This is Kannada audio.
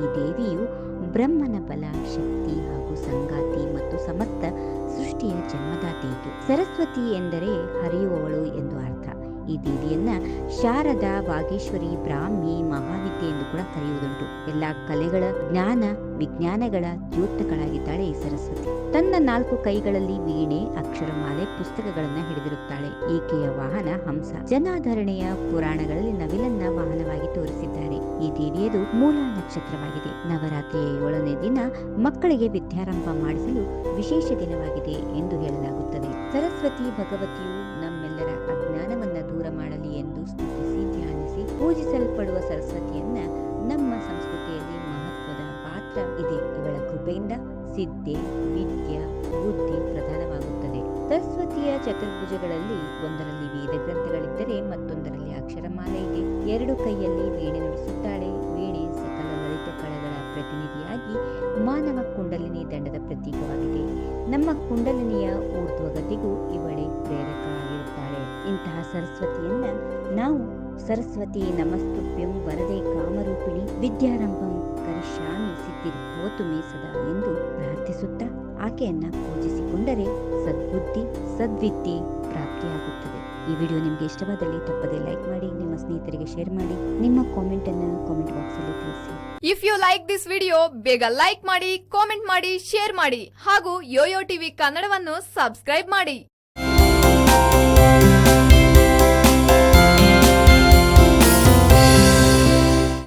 ಈ ದೇವಿಯು ಬ್ರಹ್ಮನ ಬಲ ಶಕ್ತಿ ಹಾಗೂ ಸಂಗಾತಿ ಮತ್ತು ಸಮಸ್ತ ಸೃಷ್ಟಿಯ ಜನ್ಮದಾತೆಯಿತು. ಸರಸ್ವತಿ ಎಂದರೆ ಹರಿಯುವವಳು ಎಂದು ಅರ್ಥ. ಈ ದೇವಿಯನ್ನ ಶಾರದ, ವಾಗೇಶ್ವರಿ, ಬ್ರಾಹ್ಮಿ, ಮಹಾವಿದ್ಯೆ ಎಂದು ಕೂಡ ಕರೆಯುವುದುಂಟು. ಎಲ್ಲಾ ಕಲೆಗಳ ಜ್ಞಾನ, ವಿಜ್ಞಾನಗಳ ದ್ಯೋತಕಳಾಗಿದ್ದಾಳೆ ಈ ಸರಸ್ವತಿ. ತನ್ನ ನಾಲ್ಕು ಕೈಗಳಲ್ಲಿ ವೀಣೆ ಅಕ್ಷರಮಾಲೆ ಪುಸ್ತಕಗಳನ್ನ ಹಿಡಿದಿರುತ್ತಾಳೆ. ಈಕೆಯ ವಾಹನ ಹಂಸ. ಜನಾಧರಣೆಯ ಪುರಾಣಗಳಲ್ಲಿ ನವಿಲನ್ನ ದೇವಿಯದು ಮೂಲ ನಕ್ಷತ್ರವಾಗಿದೆ. ನವರಾತ್ರಿಯ ಏಳನೇ ದಿನ ಮಕ್ಕಳಿಗೆ ವಿದ್ಯಾರಂಭ ಮಾಡಿಸಲು ವಿಶೇಷ ದಿನವಾಗಿದೆ ಎಂದು ಹೇಳಲಾಗುತ್ತದೆ. ಸರಸ್ವತಿ ಭಗವತಿಯು ನಮ್ಮೆಲ್ಲರ ಅಜ್ಞಾನವನ್ನ ದೂರ ಮಾಡಲಿ ಎಂದು ಸ್ತುತಿಸಿ, ಧ್ಯಾನಿಸಿ, ಪೂಜಿಸಲ್ಪಡುವ ಸರಸ್ವತಿಯನ್ನ ನಮ್ಮ ಸಂಸ್ಕೃತಿಯಲ್ಲಿ ಮಹತ್ವದ ಪಾತ್ರ ಇದೆ. ಇವಳ ಕೃಪೆಯಿಂದ ಸಿದ್ಧೆ, ವಿದ್ಯೆ, ಬುದ್ಧಿ ಪ್ರಧಾನವಾಗುತ್ತದೆ. ಸರಸ್ವತಿಯ ಚತುರ್ಭುಜಗಳಲ್ಲಿ ಒಂದರಲ್ಲಿ ವೇದ ಗ್ರಂಥಗಳಿದ್ದರೆ ಮತ್ತೊಂದರಲ್ಲಿ ಅಕ್ಷರಮಾಲೆ ಇದೆ. ಎರಡು ಕೈಯಲ್ಲಿ ವೀಣೆ ನುಡಿಸುತ್ತಾಳೆ ಮಾನವ ಕುಂಡಲಿನಿ ದಂಡದ ಪ್ರತೀಕವಾಗಿದೆ. ನಮ್ಮ ಕುಂಡಲಿನಿಯ ಊರ್ಧ್ವಗತಿಗೂ ಇವಳೆ ಪ್ರೇರಕವಾಗಿರುತ್ತಾಳೆ ಇಂತಹ ಸರಸ್ವತಿಯನ್ನ ನಾವು ಸರಸ್ವತಿ ನಮಸ್ತುಭ್ಯಂ ವರದೆ ಕಾಮರೂಪಿಣಿ ವಿದ್ಯಾರಂಭಂ ಕರಿಷ್ಯಾಮಿ ಸಿದ್ಧಿ ಸದಾ ಎಂದು ಪ್ರಾರ್ಥಿಸುತ್ತಾ ಆಕೆಯನ್ನ ಪೂಜಿಸಿಕೊಂಡರೆ ಸದ್ಬುದ್ಧಿ ಸದ್ವಿದ್ಯೆ ಈ ವಿಡಿಯೋ ನಿಮಗೆ ಇಷ್ಟವಾದಲ್ಲಿ ತಪ್ಪದೆ ಲೈಕ್ ಮಾಡಿ, ನಿಮ್ಮ ಸ್ನೇಹಿತರಿಗೆ ಶೇರ್ ಮಾಡಿ, ನಿಮ್ಮ ಕಾಮೆಂಟ್ ಅನ್ನು ಕಾಮೆಂಟ್ ಬಾಕ್ಸ್ ಅಲ್ಲಿ ತಿಳಿಸಿ. If you like this video ಬೇಗ ಲೈಕ್ ಮಾಡಿ ಕಾಮೆಂಟ್ ಮಾಡಿ ಶೇರ್ ಮಾಡಿ ಹಾಗೂ ಯೋಯೋ ಟಿವಿ ಕನ್ನಡವನ್ನು ಸಬ್ಸ್ಕ್ರೈಬ್ ಮಾಡಿ.